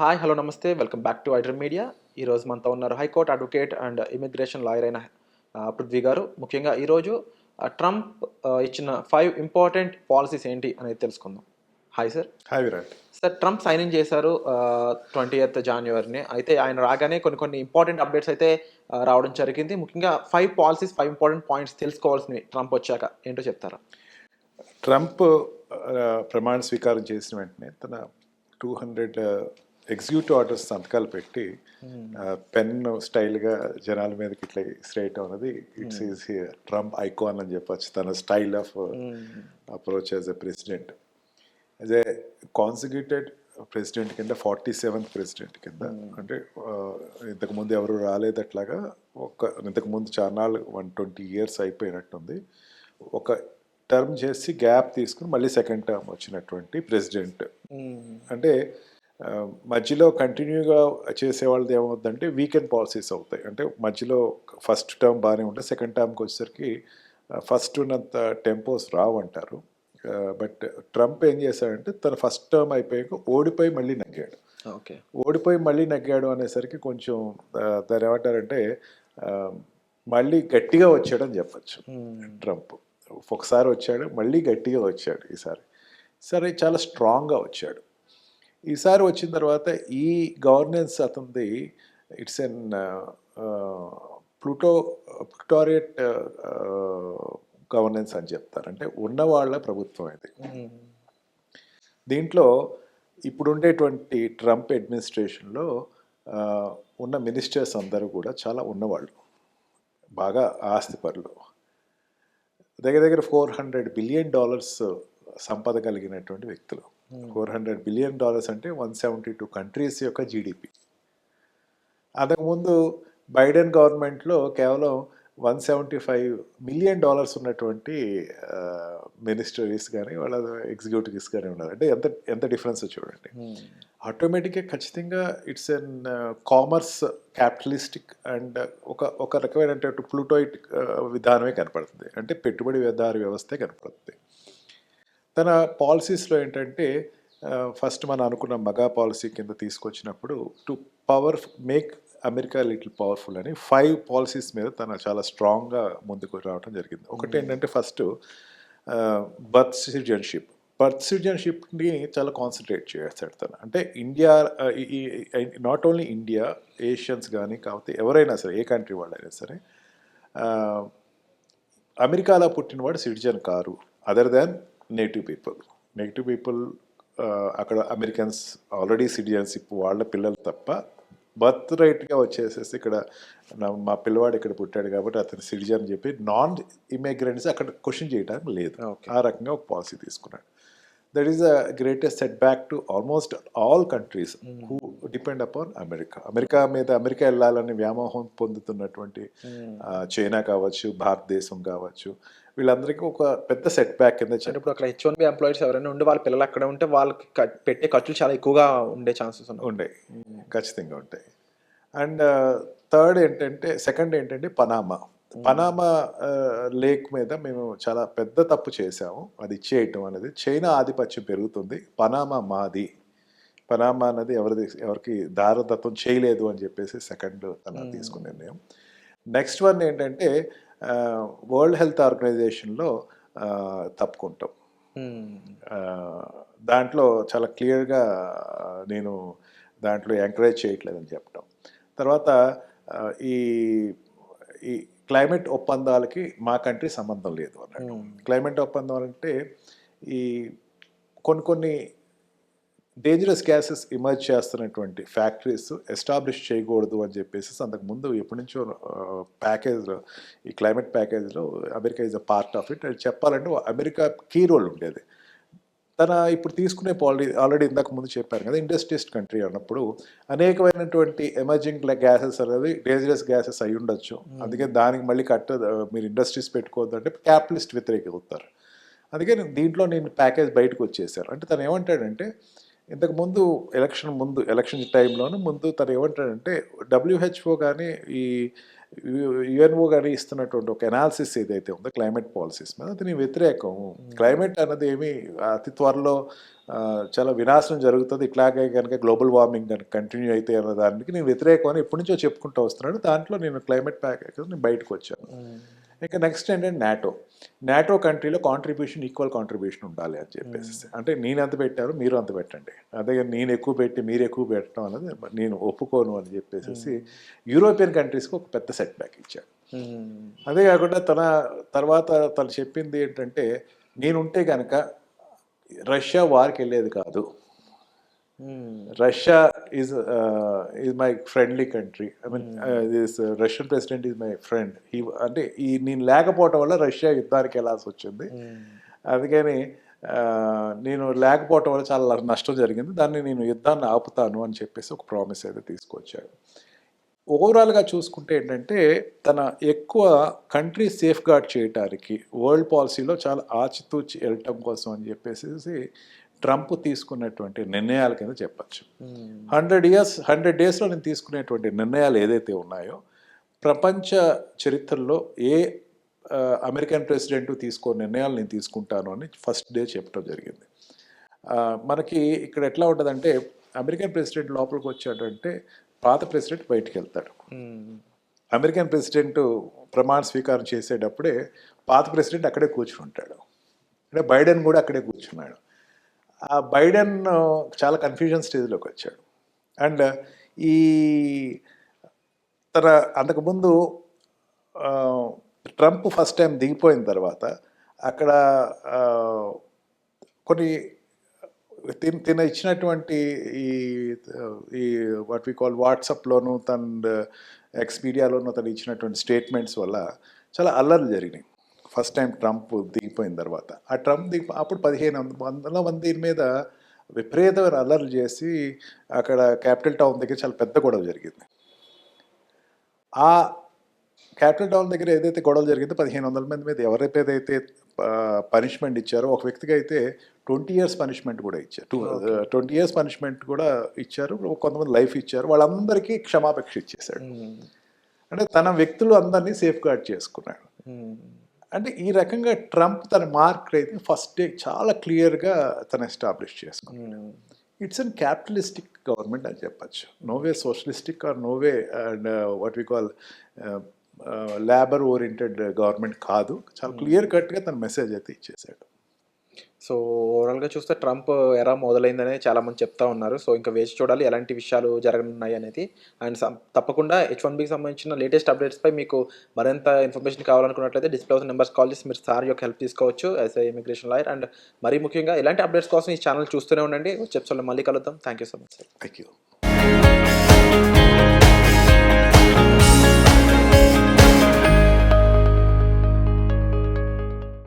Hi hello నమస్తే. Welcome back to iDream media ఈరోజు మనతో ఉన్నారు high court advocate and immigration lawyer అయిన పృథ్వీ గారు. ముఖ్యంగా ఈరోజు ట్రంప్ ఇచ్చిన ఫైవ్ ఇంపార్టెంట్ పాలసీస్ ఏంటి అనేది తెలుసుకుందాం. Hi sir hi Virat sir Trump sign in చేశారు ట్వంటీ ఎయిత్ జాన్యువరిని అయితే ఆయన రాగానే కొన్ని కొన్ని ఇంపార్టెంట్ అప్డేట్స్ అయితే రావడం జరిగింది. ముఖ్యంగా five policies five important points తెలుసుకోవాల్సినవి Trump వచ్చాక ఏంటో చెప్తారా? ట్రంప్ ప్రమాణ స్వీకారం చేసిన వెంటనే తన టూ హండ్రెడ్ ఎగ్జిక్యూటివ్ ఆర్డర్స్ సంతకాలు పెట్టి పెన్ స్టైల్గా జనాల మీదకి ఇట్లా స్ట్రైట్ అన్నది ఇట్స్ ఈజ్ ట్రంప్ ఐకాన్ అని చెప్పొచ్చు తన style of approach as a president. As a consecutive president కింద ఫార్టీ సెవెంత్ ప్రెసిడెంట్ కింద అంటే ఇంతకుముందు ఎవరు రాలేదు అట్లాగా ఒక ఇంతకుముందు చాలాళ్ళు వన్ ట్వంటీ ఇయర్స్ అయిపోయినట్టుంది. ఒక టర్మ్ చేసి గ్యాప్ తీసుకుని మళ్ళీ సెకండ్ టర్మ్ వచ్చినటువంటి ప్రెసిడెంట్. అంటే మధ్యలో కంటిన్యూగా చేసేవాళ్ళది ఏమవుతుందంటే వీకెండ్ పాలసీస్ అవుతాయి. అంటే మధ్యలో ఫస్ట్ టర్మ్ బాగానే ఉంటే సెకండ్ టర్మ్కి వచ్చేసరికి ఫస్ట్ ఉన్నంత టెంపోస్ రావు అంటారు బట్ ట్రంప్ ఏం చేశాడంటే తన ఫస్ట్ టర్మ్ అయిపోయాక ఓడిపోయి మళ్ళీ నగ్గాడు. ఓకే. ఓడిపోయి మళ్ళీ నగ్గాడు అనేసరికి కొంచెం ఆ, దాన్ని ఏమంటారంటే మళ్ళీ గట్టిగా వచ్చాడని చెప్పచ్చు ట్రంప్. ఒకసారి వచ్చాడు మళ్ళీ గట్టిగా వచ్చాడు ఈసారి. సరే చాలా స్ట్రాంగ్గా వచ్చాడు. ఈసారి వచ్చిన తర్వాత ఈ గవర్నెన్స్ అతనిది it's an pluto plutocrat governance అని చెప్తారు. అంటే ఉన్నవాళ్ళ ప్రభుత్వం ఇది. దీంట్లో ఇప్పుడు ఉండేటువంటి ట్రంప్ అడ్మినిస్ట్రేషన్లో ఉన్న మినిస్టర్స్ అందరూ కూడా చాలా ఉన్నవాళ్ళు. బాగా ఆస్తిపరులు దగ్గర దగ్గర ఫోర్ హండ్రెడ్ బిలియన్ డాలర్స్ సంపద కలిగినటువంటి వ్యక్తులు ఫోర్ హండ్రెడ్ బిలియన్ డాలర్స్ అంటే వన్ సెవెంటీ టూ కంట్రీస్ యొక్క జీడిపి. అంతకుముందు బైడెన్ గవర్నమెంట్లో కేవలం one seventy five million dollars ఉన్నటువంటి మినిస్టరీస్ కానీ వాళ్ళ ఎగ్జిక్యూటివ్స్ కానీ ఉన్నారు. అంటే ఎంత ఎంత డిఫరెన్స్ చూడండి. ఆటోమేటిక్గా ఖచ్చితంగా it's an commerce capitalistic and ఒక ఒక రకమైనటువంటి ప్లూటోయిట్ విధానమే కనపడుతుంది. అంటే పెట్టుబడి వ్యవహార వ్యవస్థే కనపడుతుంది. తన పాలసీస్లో ఏంటంటే ఫస్ట్ మనం అనుకున్న మగా పాలసీ కింద తీసుకొచ్చినప్పుడు to power make America little powerful అని ఫైవ్ పాలసీస్ మీద తన చాలా స్ట్రాంగ్గా ముందుకు రావడం జరిగింది. ఒకటి ఏంటంటే ఫస్ట్ బర్త్ సిటిజన్షిప్. బర్త్ సిటిజన్షిప్ని చాలా కాన్సన్ట్రేట్ చేస్తాడు తను. అంటే India not only India Asians కానీ కాకపోతే ఎవరైనా సరే ఏ కంట్రీ వాళ్ళైనా సరే అమెరికాలో పుట్టినవాడు citizen car. Other than native people. Native people అక్కడ అమెరికన్స్ ఆల్రెడీ సిటిజన్షిప్ వాళ్ళ పిల్లలు తప్ప బర్త్ రైట్గా వచ్చేసేసి ఇక్కడ నా- మా పిల్లవాడు ఇక్కడ పుట్టాడు కాబట్టి అతను సిటిజన్ అని చెప్పి నాన్ ఇమిగ్రెంట్స్ అక్కడ క్వశ్చన్ చేయడానికి లేదు. ఆ రకంగా ఒక పాలసీ తీసుకున్నాడు. That is the greatest setback to almost all countries who depend upon America. America మీద అమెరికా వెళ్ళాలని వ్యామోహం పొందుతున్నటువంటి చైనా కావచ్చు భారతదేశం కావచ్చు వీళ్ళందరికీ ఒక పెద్ద సెట్ బ్యాక్ కింద ఇప్పుడు అక్కడ హెచ్ వన్ బి ఎంప్లాయీస్ ఎవరైనా ఉండి వాళ్ళ పిల్లలు అక్కడ ఉంటే వాళ్ళకి పెట్టే ఖర్చులు చాలా ఎక్కువగా ఉండే ఛాన్సెస్ ఉన్నాయి. ఉండే. ఖచ్చితంగా ఉంటాయి. అండ్ థర్డ్ ఏంటంటే సెకండ్ ఏంటంటే పనామా పనామా లేక్ మీద మేము చాలా పెద్ద తప్పు చేసాము అది ఇచ్చేయటం అనేది. చైనా ఆధిపత్యం పెరుగుతుంది. పనామా మాది. పనామా అన్నది ఎవరిది ఎవరికి దారదత్వం చేయలేదు అని చెప్పేసి సెకండ్ తన తీసుకున్న నిర్ణయం. నెక్స్ట్ వన్ ఏంటంటే వరల్డ్ హెల్త్ ఆర్గనైజేషన్లో తప్పుకుంటాం. Hmm. దాంట్లో చాలా క్లియర్గా నేను దాంట్లో ఎంకరేజ్ చేయట్లేదని చెప్పడం తర్వాత ఈ ఈ క్లైమేట్ ఒప్పందాలకి మా కంట్రీ సంబంధం లేదు అన్నట్టు. క్లైమేట్ ఒప్పందం అంటే ఈ కొన్ని కొన్ని డేంజరస్ గ్యాసెస్ ఇమర్జ్ చేస్తున్నటువంటి ఫ్యాక్టరీస్ ఎస్టాబ్లిష్ చేయకూడదు అని చెప్పేసి అంతకు ముందు ఎప్పటి నుంచో ప్యాకేజ్లో ఈ climate ప్యాకేజ్లో America is a part of it అది చెప్పాలంటే అమెరికా కీ రోల్ ఉండేది. తన ఇప్పుడు తీసుకునే పాలీ ఆల్రెడీ ఇందాక ముందు చెప్పారు కదా ఇండస్ట్రియస్ట్ కంట్రీ అన్నప్పుడు అనేకమైనటువంటి ఎమర్జింగ్ గ్యాసెస్ అనేది డేంజరస్ గ్యాసెస్ అయి ఉండొచ్చు. అందుకే దానికి మళ్ళీ కట్ట మీరు ఇండస్ట్రీస్ పెట్టుకోవద్దు అంటే క్యాపిటలిస్ట్ వ్యతిరేక అవుతారు అందుకే నేను దీంట్లో నేను ప్యాకేజ్ బయటకు వచ్చేసారు అంటే తను ఏమంటాడంటే ఇంతకు ముందు ఎలక్షన్ ముందు ఎలక్షన్ టైంలోనూ ముందు తను ఏమంటాడంటే డబ్ల్యూహెచ్ఓ కానీ ఈ యుఎన్ఓ గారి ఇస్తున్నటువంటి ఒక ఎనాలిసిస్ ఏదైతే ఉందో క్లైమేట్ పాలసీస్ మీద అది నేను వ్యతిరేకం క్లైమేట్ అన్నది ఏమి అతి త్వరలో చాలా వినాశనం జరుగుతుంది. ఇట్లాగే కనుక గ్లోబల్ వార్మింగ్ కనుక కంటిన్యూ అయితే అన్న దానికి నేను వ్యతిరేకం అని ఎప్పటి నుంచో చెప్పుకుంటూ వస్తున్నాడు దాంట్లో నేను క్లైమేట్ ప్యాకేజ్ నేను బయటకు వచ్చాను. ఇంకా నెక్స్ట్ ఏంటంటే నాటో నాటో కంట్రీలో కాంట్రిబ్యూషన్ ఈక్వల్ కాంట్రిబ్యూషన్ ఉండాలి అని చెప్పేసి. అంటే నేను ఎంత పెట్టారు మీరు అంత పెట్టండి. అదే నేను ఎక్కువ పెట్టి మీరు ఎక్కువ పెట్టడం అనేది నేను ఒప్పుకోను అని చెప్పేసి యూరోపియన్ కంట్రీస్కి ఒక పెద్ద సెట్ బ్యాక్ ఇచ్చాడు అదే కాకుండా తన తర్వాత తను చెప్పింది ఏంటంటే నేనుంటే కనుక రష్యా వార్కి వెళ్ళేది కాదు. Russia is is my friendly country I mean this Russian president is my friend ఈ అంటే ఈ నేను లేకపోవటం వల్ల రష్యా యుద్ధానికి వెళ్ళాల్సి వచ్చింది. అందుకని ఆ, నేను లేకపోవటం వల్ల చాలా నష్టం జరిగింది. దాన్ని నేను యుద్ధాన్ని ఆపుతాను అని చెప్పేసి ఒక ప్రామిస్ అయితే తీసుకొచ్చాడు ఓవరాల్గా చూసుకుంటే ఏంటంటే తన ఎక్కువ కంట్రీ సేఫ్ గార్డ్ చేయటానికి వరల్డ్ పాలసీలో చాలా ఆచితూచి వెళ్ళటం కోసం అని చెప్పేసి ట్రంప్ తీసుకున్నటువంటి నిర్ణయాల కింద చెప్పచ్చు. హండ్రెడ్ ఇయర్స్ హండ్రెడ్ డేస్లో నేను తీసుకునేటువంటి నిర్ణయాలు ఏదైతే ఉన్నాయో ప్రపంచ చరిత్రలో ఏ అమెరికన్ ప్రెసిడెంట్ తీసుకో నిర్ణయాలు నేను తీసుకుంటాను అని ఫస్ట్ డే చెప్పడం జరిగింది. మనకి ఇక్కడ ఎట్లా ఉంటుందంటే అమెరికన్ ప్రెసిడెంట్ లోపలికి వచ్చాడంటే పాత ప్రెసిడెంట్ బయటికి వెళ్తాడు. అమెరికన్ ప్రెసిడెంట్ ప్రమాణ స్వీకారం చేసేటప్పుడే పాత ప్రెసిడెంట్ అక్కడే కూర్చుని ఉంటాడు. అంటే బైడెన్ కూడా అక్కడే కూర్చున్నాడు. ఆ బైడెన్ చాలా కన్ఫ్యూజన్ స్టేజ్లోకి వచ్చాడు. అండ్ ఈ తన అంతకుముందు ట్రంప్ ఫస్ట్ టైం దిగిపోయిన తర్వాత అక్కడ కొన్ని తిన తిన ఇచ్చినటువంటి ఈ ఈ వాట్ వి కాల్ వాట్సాప్లోను తన ఎక్స్పీడియాలోను తను ఇచ్చినటువంటి స్టేట్మెంట్స్ వల్ల చాలా అల్లర్లు జరిగినాయి. ఫస్ట్ టైం ట్రంప్ దిగిపోయిన తర్వాత. ఆ ట్రంప్ దిగి అప్పుడు పదిహేను వంద- వందల మంది మీద విపరీతమైన అల్లర్లు చేసి అక్కడ క్యాపిటల్ టౌన్ దగ్గర చాలా పెద్ద గొడవ జరిగింది. ఆ క్యాపిటల్ టౌన్ దగ్గర ఏదైతే గొడవలు జరిగిందో పదిహేను వందల మంది మీద ఎవరైతే పనిష్మెంట్ ఇచ్చారో ఒక వ్యక్తికి అయితే ట్వంటీ ఇయర్స్ పనిష్మెంట్ కూడా ఇచ్చారు. టూ ట్వంటీ ఇయర్స్ పనిష్మెంట్ కూడా ఇచ్చారు కొంతమంది లైఫ్ ఇచ్చారు వాళ్ళందరికీ క్షమాపేక్ష ఇచ్చేశాడు. అంటే తన వ్యక్తులు అందరినీ సేఫ్ గార్డ్ చేసుకున్నాడు అంటే ఈ రకంగా ట్రంప్ తన మార్క్ అయితే ఫస్ట్ డే చాలా క్లియర్గా తను ఎస్టాబ్లిష్ చేసుకున్నాడు. ఇట్స్ అన్ క్యాపిటలిస్టిక్ గవర్నమెంట్ అని చెప్పచ్చు. No way socialistic or no way and what we call labour oriented government కాదు. చాలా క్లియర్ కట్గా తన మెసేజ్ అయితే ఇచ్చేసాడు. సో ఓవరాల్గా చూస్తే ట్రంప్ ఎరా మొదలైందని చాలా మంది చెప్తా ఉన్నారు. సో ఇంకా వేచి చూడాలి ఎలాంటి విషయాలు జరగనున్నాయి అనేది. అండ్ తప్పకుండా హెచ్ వన్ బికి సంబంధించిన లేటెస్ట్ అప్డేట్స్పై మీకు మరింత ఇన్ఫర్మేషన్ కావాలనుకున్నట్లయితే డిస్ప్లే అవుతున్న నెంబర్స్ కాల్ చేసి మీరు సార్ యొక్క హెల్ప్ తీసుకోవచ్చు as a immigration lawyer and మరీ ముఖ్యంగా ఇలాంటి అప్డేట్స్ కోసం ఈ ఛానల్ చూస్తూనే ఉండండి. వచ్చే మళ్ళీ కలుద్దాం. Thank you so much sir thank you